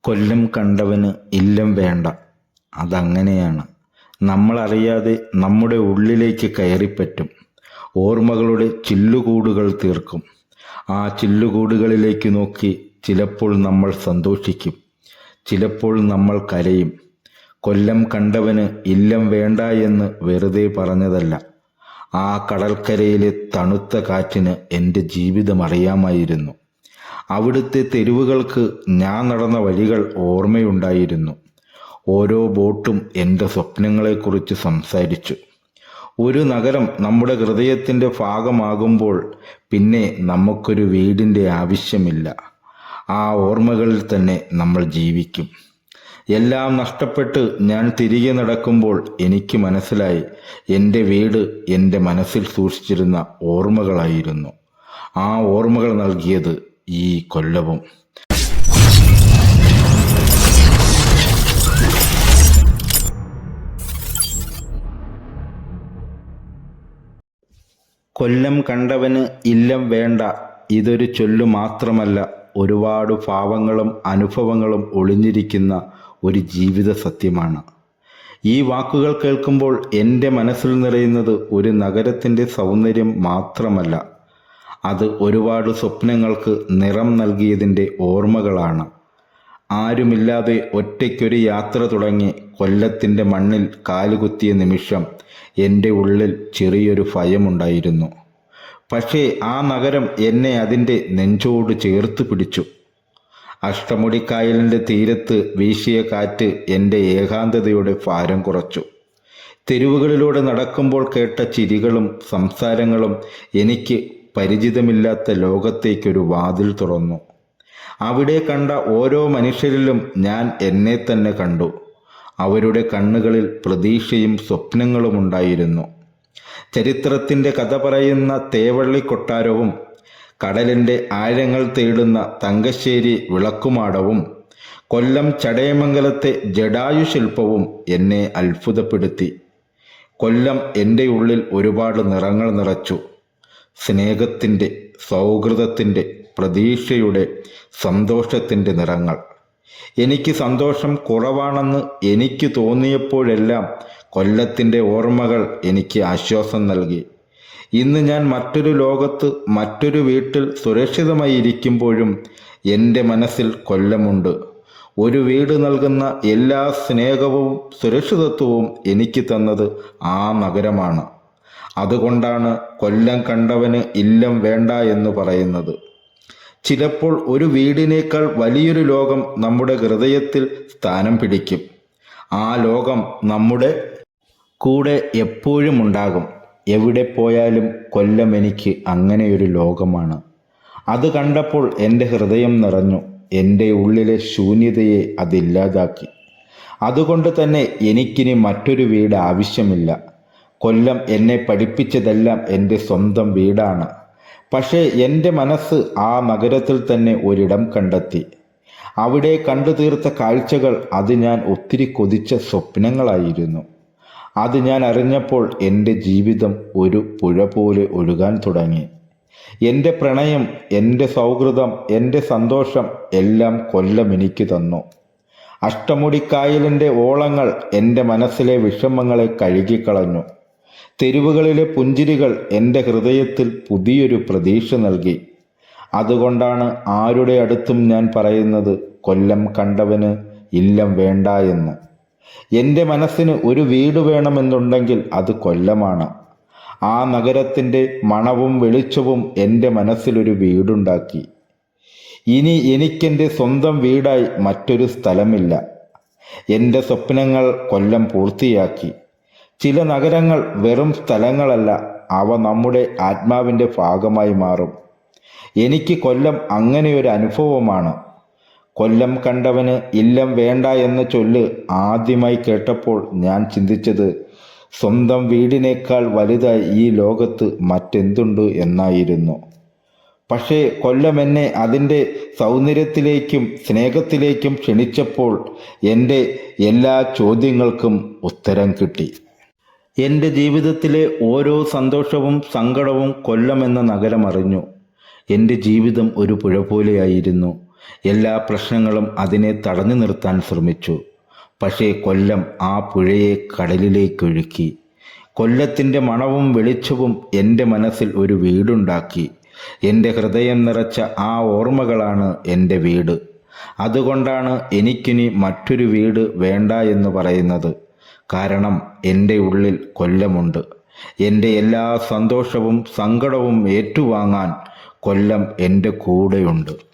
കൊല്ലം കണ്ടവന് ഇല്ലം വേണ്ട. അതങ്ങനെയാണ്. നമ്മളറിയാതെ നമ്മുടെ ഉള്ളിലേക്ക് കയറിപ്പറ്റും. ഓർമ്മകളുടെ ചില്ലുകൂടുകൾ തീർക്കും. ആ ചില്ലുകൂടുകളിലേക്ക് നോക്കി ചിലപ്പോൾ നമ്മൾ സന്തോഷിക്കും. ചിലപ്പോൾ നമ്മൾ കരയും. കൊല്ലം കണ്ടവന് ഇല്ലം വേണ്ട എന്ന് വെറുതെ പറഞ്ഞതല്ല. ആ കടൽക്കരയിലെ തണുത്ത കാറ്റിന് എന്റെ ജീവിതം അറിയാമായിരുന്നു. അവിടുത്തെ തെരുവുകൾക്ക് ഞാൻ നടന്ന വഴികൾ ഓർമ്മയുണ്ടായിരുന്നു. ഓരോ ബോട്ടും എന്റെ സ്വപ്നങ്ങളെക്കുറിച്ച് സംസാരിച്ചു. ഒരു നഗരം നമ്മുടെ ഹൃദയത്തിന്റെ ഭാഗമാകുമ്പോൾ പിന്നെ നമുക്കൊരു വീടിന്റെ ആവശ്യമില്ല. ആ ഓർമ്മകളിൽ തന്നെ നമ്മൾ ജീവിക്കും. എല്ലാം നഷ്ടപ്പെട്ട് ഞാൻ തിരികെ നടക്കുമ്പോൾ എനിക്ക് മനസ്സിലായി എന്റെ വീട് എന്റെ മനസ്സിൽ സൂക്ഷിച്ചിരുന്ന ഓർമ്മകളായിരുന്നു. ആ ഓർമ്മകൾ നൽകിയത് ഈ കൊല്ലവും. കൊല്ലം കണ്ടവന് ഇല്ലം വേണ്ട ഇതൊരു ചൊല്ലു മാത്രമല്ല ഒരുപാട് ഭാവങ്ങളും അനുഭവങ്ങളും ഒളിഞ്ഞിരിക്കുന്ന ഒരു ജീവിത സത്യമാണ്. ഈ വാക്കുകൾ കേൾക്കുമ്പോൾ എന്റെ മനസ്സിൽ നിറയുന്നത് ഒരു നഗരത്തിന്റെ സൗന്ദര്യം മാത്രമല്ല. അത് ഒരുപാട് സ്വപ്നങ്ങൾക്ക് നിറം നൽകിയതിന്റെ ഓർമ്മകളാണ്. ആരുമില്ലാതെ ഒറ്റയ്ക്കൊരു യാത്ര തുടങ്ങി കൊല്ലത്തിന്റെ മണ്ണിൽ കാലുകുത്തിയ നിമിഷം എന്റെ ഉള്ളിൽ ചെറിയൊരു ഭയമുണ്ടായിരുന്നു. പക്ഷേ ആ നഗരം എന്നെ അതിന്റെ നെഞ്ചോട് ചേർത്ത് പിടിച്ചു. അഷ്ടമുടിക്കായലിന്റെ തീരത്ത് വീശിയ കാറ്റ് എന്റെ ഏകാന്തതയുടെ ഭാരം കുറച്ചു. തെരുവുകളിലൂടെ നടക്കുമ്പോൾ കേട്ട ചിരികളും സംസാരങ്ങളും എനിക്ക് പരിചിതമില്ലാത്ത ലോകത്തേക്കൊരു വാതിൽ തുറന്നു. അവിടെ കണ്ട ഓരോ മനുഷ്യരിലും ഞാൻ എന്നെ തന്നെ കണ്ടു. അവരുടെ കണ്ണുകളിൽ പ്രതീക്ഷയും സ്വപ്നങ്ങളും ഉണ്ടായിരുന്നു. ചരിത്രത്തിന്റെ കഥ പറയുന്ന തേവള്ളി കൊട്ടാരവും കടലിന്റെ ആഴങ്ങൾ തേടുന്ന തങ്കശ്ശേരി വിളക്കുമാടവും കൊല്ലം ചടയമംഗലത്തെ ജഡായു ശില്പവും എന്നെ അത്ഭുതപ്പെടുത്തി. കൊല്ലം എന്റെ ഉള്ളിൽ ഒരുപാട് നിറങ്ങൾ നിറച്ചു. സ്നേഹത്തിന്റെ സൗഹൃദത്തിന്റെ പ്രതീക്ഷയുടെ സന്തോഷത്തിന്റെ നിറങ്ങൾ. എനിക്ക് സന്തോഷം കുറവാണെന്ന് എനിക്ക് തോന്നിയപ്പോഴെല്ലാം കൊല്ലത്തിന്റെ ഓർമ്മകൾ എനിക്ക് ആശ്വാസം നൽകി. ഇന്ന് ഞാൻ മറ്റൊരു ലോകത്ത് മറ്റൊരു വീട്ടിൽ സുരക്ഷിതമായി ഇരിക്കുമ്പോഴും എന്റെ മനസ്സിൽ കൊല്ലമുണ്ട്. ഒരു വീട് നൽകുന്ന എല്ലാ സ്നേഹവും സുരക്ഷിതത്വവും എനിക്ക് തന്നത് ആ നഗരമാണ്. അതുകൊണ്ടാണ് കൊല്ലം കണ്ടവന് ഇല്ലം വേണ്ട എന്ന് പറയുന്നത്. ചിലപ്പോൾ ഒരു വീടിനേക്കാൾ വലിയൊരു ലോകം നമ്മുടെ ഹൃദയത്തിൽ സ്ഥാനം പിടിക്കും. ആ ലോകം നമ്മുടെ കൂടെ എപ്പോഴും ഉണ്ടാകും. എവിടെ പോയാലും കൊല്ലം എനിക്ക് അങ്ങനെയൊരു ലോകമാണ്. അത് കണ്ടപ്പോൾ എന്റെ ഹൃദയം നിറഞ്ഞു. എന്റെ ഉള്ളിലെ ശൂന്യതയെ അതില്ലാതാക്കി. അതുകൊണ്ട് തന്നെ എനിക്കിനി മറ്റൊരു വീട് ആവശ്യമില്ല. കൊല്ലം എന്നെ പഠിപ്പിച്ചതെല്ലാം എന്റെ സ്വന്തം വീടാണ്. പക്ഷേ എന്റെ മനസ്സ് ആ നഗരത്തിൽ തന്നെ ഒരിടം കണ്ടെത്തി. അവിടെ കണ്ടു തീർത്ത കാഴ്ചകൾ അത് ഞാൻ ഒത്തിരി കൊതിച്ച സ്വപ്നങ്ങളായിരുന്നു. അത് ഞാൻ അറിഞ്ഞപ്പോൾ എന്റെ ജീവിതം ഒരു പുഴ പോലെ ഒഴുകാൻ തുടങ്ങി. എന്റെ പ്രണയം എന്റെ സൗഹൃദം എന്റെ സന്തോഷം എല്ലാം കൊല്ലം എനിക്ക് തന്നു. അഷ്ടമുടിക്കായലിന്റെ ഓളങ്ങൾ എന്റെ മനസ്സിലെ വിഷമങ്ങളെ കഴുകിക്കളഞ്ഞു. തെരുവുകളിലെ പുഞ്ചിരികൾ എന്റെ ഹൃദയത്തിൽ പുതിയൊരു പ്രതീക്ഷ നൽകി. അതുകൊണ്ടാണ് ആരുടെ അടുത്തും ഞാൻ പറയുന്നത് കൊല്ലം കണ്ടവന് ഇല്ലം വേണ്ട എന്ന്. എന്റെ മനസ്സിന് ഒരു വീട് വേണമെന്നുണ്ടെങ്കിൽ അത് കൊല്ലമാണ്. ആ നഗരത്തിന്റെ മണവും വെളിച്ചവും എന്റെ മനസ്സിലൊരു വീടുണ്ടാക്കി. ഇനി എനിക്കെന്റെ സ്വന്തം വീടായി മറ്റൊരു സ്ഥലമില്ല. എന്റെ സ്വപ്നങ്ങൾ കൊല്ലം പൂർത്തിയാക്കി. ചില നഗരങ്ങൾ വെറും സ്ഥലങ്ങളല്ല അവ നമ്മുടെ ആത്മാവിന്റെ ഭാഗമായി മാറും. എനിക്ക് കൊല്ലം അങ്ങനെയൊരു അനുഭവമാണ്. കൊല്ലം കണ്ടവന് ഇല്ലം വേണ്ട എന്ന ചൊല്ല് ആദ്യമായി കേട്ടപ്പോൾ ഞാൻ ചിന്തിച്ചത് സ്വന്തം വീടിനേക്കാൾ വലുതായി ഈ ലോകത്ത് മറ്റെന്തുണ്ട് എന്നായിരുന്നു. പക്ഷേ കൊല്ലം എന്നെ അതിന്റെ സൗന്ദര്യത്തിലേക്കും സ്നേഹത്തിലേക്കും ക്ഷണിച്ചപ്പോൾ എന്റെ എല്ലാ ചോദ്യങ്ങൾക്കും ഉത്തരം കിട്ടി. എന്റെ ജീവിതത്തിലെ ഓരോ സന്തോഷവും സങ്കടവും കൊല്ലം എന്ന നഗരം അറിഞ്ഞു. എന്റെ ജീവിതം ഒരു പുഴ പോലെയായിരുന്നു. എല്ലാ പ്രശ്നങ്ങളും അതിനെ തടഞ്ഞു നിർത്താൻ ശ്രമിച്ചു. പക്ഷേ കൊല്ലം ആ പുഴയെ കടലിലേക്കൊഴുക്കി കൊല്ലത്തിന്റെ മണവും വെളിച്ചവും എന്റെ മനസ്സിൽ ഒരു വീടുണ്ടാക്കി. എന്റെ ഹൃദയം നിറച്ച ആ ഓർമ്മകളാണ് എന്റെ വീട്. അതുകൊണ്ടാണ് എനിക്കിനി മറ്റൊരു വീട് വേണ്ട എന്ന് പറയുന്നത്. കാരണം എന്റെ ഉള്ളിൽ കൊല്ലമുണ്ട്. എന്റെ എല്ലാ സന്തോഷവും സങ്കടവും ഏറ്റുവാങ്ങാൻ കൊല്ലം എന്റെ കൂടെയുണ്ട്.